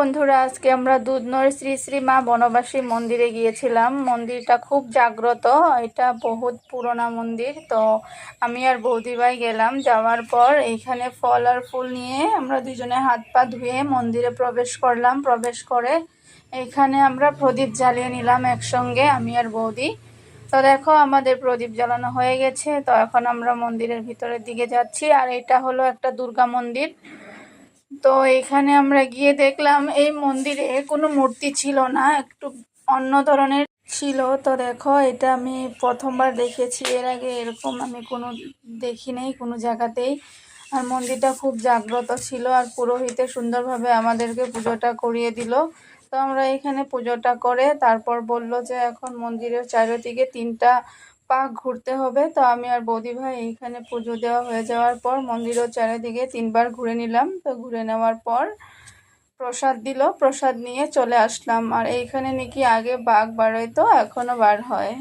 বন্ধুরা, আজকে আমরা দুধনর শ্রী শ্রী মা বনবাসী মন্দিরে গিয়েছিলাম। মন্দিরটা খুব জাগ্রত, এটা বহুত পুরোনো মন্দির। তো আমি আর বৌদিভাই গেলাম, যাওয়ার পর এইখানে ফল আর ফুল নিয়ে আমরা দুজনে হাত পা ধুয়ে মন্দিরে প্রবেশ করলাম। প্রবেশ করে এইখানে আমরা প্রদীপ জ্বালিয়ে নিলাম একসঙ্গে, আমি আর বৌদি। তো দেখো, আমাদের প্রদীপ জ্বালানো হয়ে গেছে। তো এখন আমরা মন্দিরের ভিতরের দিকে যাচ্ছি, আর এটা হলো একটা দুর্গা মন্দির। তো এখানে আমরা গিয়ে দেখলাম এই মন্দিরে কোনো মূর্তি ছিল না, একটু অন্য ধরনের ছিল। তো দেখো, এটা আমি প্রথমবার দেখেছি। এর আগে এরকম আমি কোনো দেখি নেই কোনো জায়গাতেই। আর মন্দিরটা খুব জাগ্রত ছিল আর পুরোহিতে সুন্দরভাবে আমাদেরকে পুজোটা করিয়ে দিল। তো আমরা এখানে পুজোটা করে তারপর বলল যে এখন মন্দিরের চারিদিকে তিনটা পাক ঘুরতে হবে। তো আমি আর বৌদি ভাই এইখানে পুজো দেওয়া হয়ে যাওয়ার পর মন্দিরও চারিদিকে তিনবার ঘুরে নিলাম। তো ঘুরে নেওয়ার পর প্রসাদ দিল। প্রসাদ নিয়ে চলে আসলাম। আর এইখানে নাকি আগে বাঘ বাড়াইতো এখনও এখনও বার হয়।